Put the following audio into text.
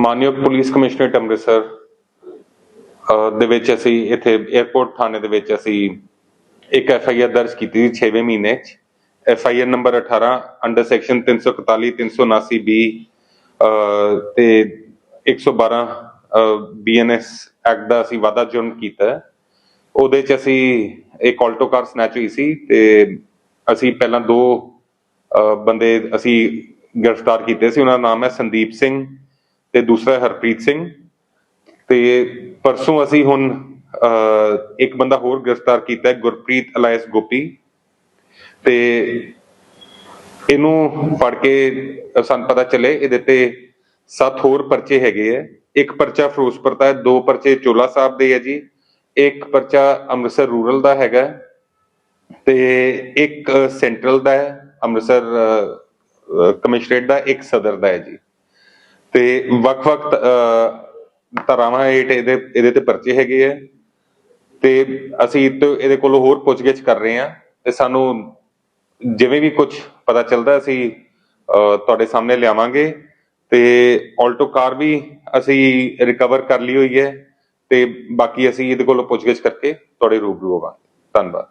ਮਾਨਯੋਗ police commissionerate Amritsar ਅਹ, ਦੇ ਵਿੱਚ ਅਸੀਂ ਇੱਥੇ 에어ਪੋਰਟ ਥਾਣੇ ਦੇ ਵਿੱਚ ਅਸੀਂ ਇੱਕ ਐਫ ਆਈ ਆਰ ਦਰਜ ਕੀਤੀ ਸੀ 6ਵੇਂ ਮਹੀਨੇ ਚ। F I R number 18 under section 341 379 B ਤੇ 112 ਬੀ ਐਨ ਐਸ ਐਕਟ ਦਾ ਅਸੀਂ ਵਾਧਾ ਜੁਰਮ ਕੀਤਾ। ਉਹਦੇ ਚ ਅਸੀਂ ਇੱਕ ਆਲਟੋ ਕਾਰ ਸਨੈਚ ਹੋਈ ਸੀ ਤੇ ਅਸੀਂ ਪਹਿਲਾਂ ਦੋ ਬੰਦੇ ਅਸੀਂ ਗ੍ਰਿਫਤਾਰ ਕੀਤੇ ਸੀ। ਉਹਨਾਂ ਦਾ ਨਾਮ ਹੈ ਸੰਦੀਪ ਸਿੰਘ ਤੇ ਦੂਸਰਾ ਹਰਪ੍ਰੀਤ ਸਿੰਘ। ਤੇ ਪਰਸੋਂ ਅਸੀਂ ਹੁਣ ਇੱਕ ਬੰਦਾ ਹੋਰ ਗ੍ਰਿਫਤਾਰ ਕੀਤਾ ਗੁਰਪ੍ਰੀਤ ਅਲਾਇਸ ਗੋਪੀ। ਤੇ ਇਹਨੂੰ ਫੜ ਕੇ ਸਾਨੂੰ ਪਤਾ ਚੱਲੇ, ਇਹਦੇ ਤੇ ਸੱਤ ਹੋਰ ਪਰਚੇ ਹੈਗੇ ਆ। ਇੱਕ ਪਰਚਾ ਫਿਰੋਜ਼ਪੁਰ ਦਾ ਹੈ, ਦੋ ਪਰਚੇ ਚੋਲਾ ਸਾਹਿਬ ਦੇ ਹੈ ਜੀ। ਇੱਕ ਪਰਚਾ ਅੰਮ੍ਰਿਤਸਰ ਰੂਰਲ ਦਾ ਹੈਗਾ। ਤੇ ਇੱਕ ਸੈਂਟਰਲ ਦਾ ਹੈ, ਅੰਮ੍ਰਿਤਸਰ ਕਮਿਸ਼ਨਰੇਟ ਦਾ, ਇੱਕ ਸਦਰ ਦਾ ਹੈ ਜੀ। ਤੇ ਵੱਖ-ਵੱਖ ਧਾਰਾਵਾਂ ਹੇਠ ਇਹਦੇ ਇਹਦੇ ਤੇ ਪਰਚੇ ਹੈਗੇ ਆ। ਤੇ ਅਸੀਂ ਇਹਦੇ ਕੋਲੋਂ ਹੋਰ ਪੁੱਛਗਿੱਛ ਕਰ ਰਹੇ ਹਾਂ ਤੇ ਸਾਨੂੰ ਜਿਵੇਂ ਵੀ ਕੁਝ ਪਤਾ ਚੱਲਦਾ ਅਸੀਂ ਤੁਹਾਡੇ ਸਾਹਮਣੇ ਲਿਆਵਾਂਗੇ। ਤੇ ਆਲਟੋ ਕਾਰ ਵੀ ਅਸੀਂ ਰਿਕਵਰ ਕਰ ਲਈ ਹੋਈ ਹੈ ਤੇ ਬਾਕੀ ਅਸੀਂ ਇਹਦੇ ਕੋਲੋਂ ਪੁੱਛਗਿੱਛ ਕਰਕੇ ਤੁਹਾਡੇ ਰੂਬਰੂ ਹੋਵਾਂਗੇ। ਧੰਨਵਾਦ।